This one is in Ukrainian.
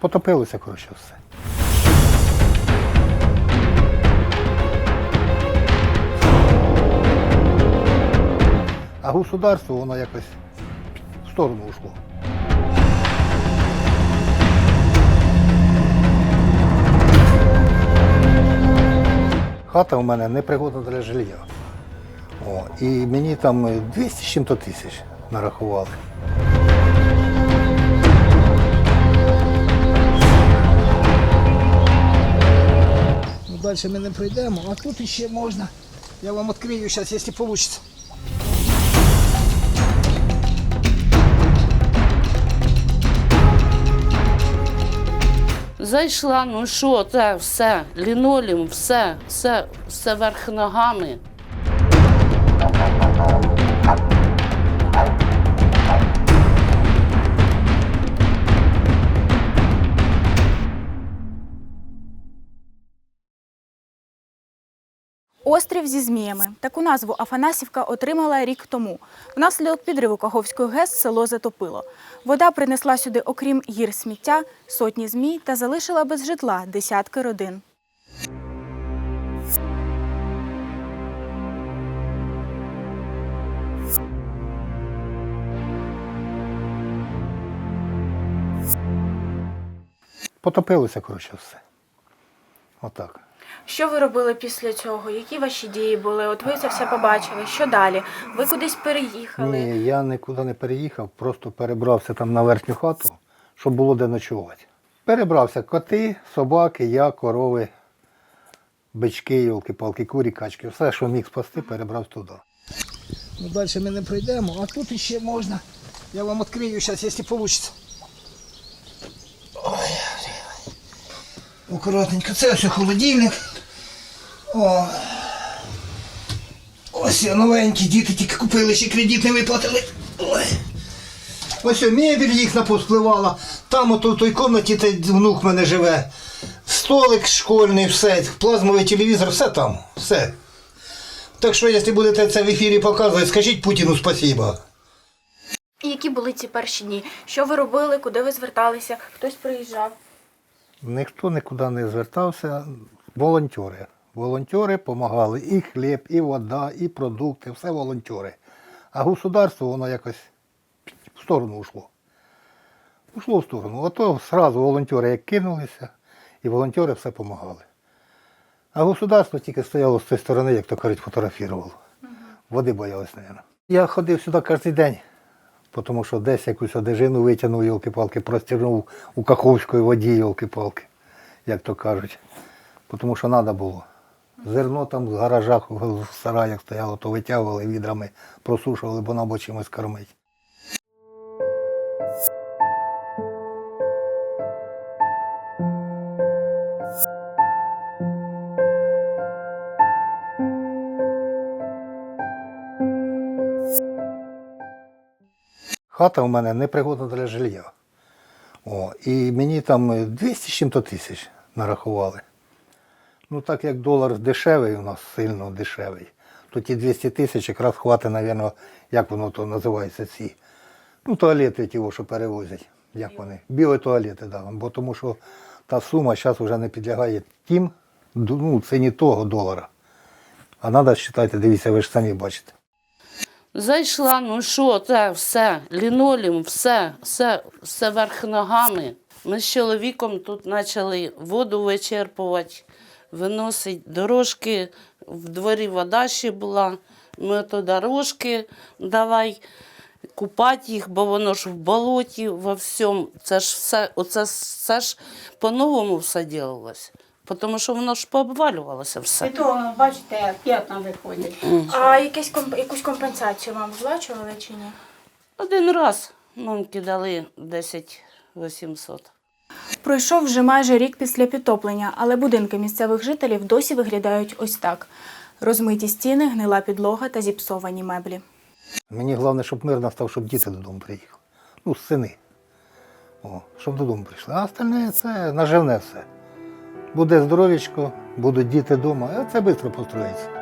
Потопилося, коротше, все. А государство, воно якось в сторону ушло. Хата у мене непригодна для жилья. О, і мені там е, 200 з чим-то тисяч нарахували. Далі ми не пройдемо, а тут ще можна. Я вам відкрию зараз, якщо вийде. Зайшла, ну що, це все, лінолім, все, все, все верх ногами. Острів зі зміями. Таку назву Афанасівка отримала рік тому. Внаслідок підриву Каховської ГЕС село затопило. Вода принесла сюди, окрім гір сміття, сотні змій та залишила без житла десятки родин. Потопилося, коротше, все. Отак. Що ви робили після цього? Які ваші дії були? От ви це все побачили. Що далі? Ви кудись переїхали? Ні, я нікуди не переїхав, просто перебрався там на верхню хату, щоб було де ночувати. Перебрався коти, собаки, я, корови, бички, йолки-палки, курі, качки. Все, що міг спасти, перебрав туди. Ну, далі ми не пройдемо, а тут ще можна. Я вам відкрию зараз, якщо вийде. Акуратненько. Це ось холодильник. О. Ось новенькі, діти тільки купили, ще кредит не виплатили. Ой. Ось мебель їх повспливала. Там ото в той кімнаті той внук мене живе. Столик школьний, все, плазмовий телевізор, все там, все. Так що, якщо будете це в ефірі показувати, скажіть Путіну спасибо. І Які були ці перші дні? Що ви робили? Куди ви зверталися? Хтось приїжджав? Ніхто нікуди не звертався. Волонтери. Волонтери допомагали. І хліб, і вода, і продукти, все волонтери. А государство воно якось в сторону ушло. Ушло в сторону. Ото одразу волонтери як кинулися, і волонтери все допомагали. А государство тільки стояло з цієї сторони, як то кажуть, фотографувало. Води боялись, мабуть. Я ходив сюди кожен день, тому що десь якусь одежину витягнув, йолки-палки, простягнув у Каховської воді, йолки-палки, як то кажуть. Тому що треба було. Зерно там в гаражах, в сараях стояло, то витягували відрами, просушували, бо нам чимось кормить. Хата у мене непригодна для жилья. О, і мені там е, 200 з чим-то тисяч нарахували. Ну так як долар дешевий у нас, сильно дешевий, то ті 200 тисяч якраз хватить, мабуть, як воно то називається ці. Ну, туалети ті, що перевозять. Як вони? Білі туалети, да. Бо тому що та сума зараз вже не підлягає тим, ну, ціні того долара. А треба, вважайте, дивіться, ви ж самі бачите. Зайшла, ну що, це все, лінолеум, все, все, все верх ногами. Ми з чоловіком тут почали воду вичерпувати, виносити дорожки. В дворі вода ще була. Ми то дорожки давай купати їх, бо воно ж в болоті, во всьому. Це ж все, оце все ж по-новому все ділилось. Тому що воно ж пообвалювалося все. то, бачите, п'ятна виходять. А якесь комп- якусь компенсацію вам виплачували чи ні? Один раз мамки дали 10 800. Пройшов вже майже рік після підтоплення, але будинки місцевих жителів досі виглядають ось так: розмиті стіни, гнила підлога та зіпсовані меблі. Мені головне, щоб мир настав, щоб діти додому приїхали. Ну, сини. О, щоб додому прийшли. А остальне це наживне все. Буде здоров'ячко, будуть діти вдома, а це швидко построїться.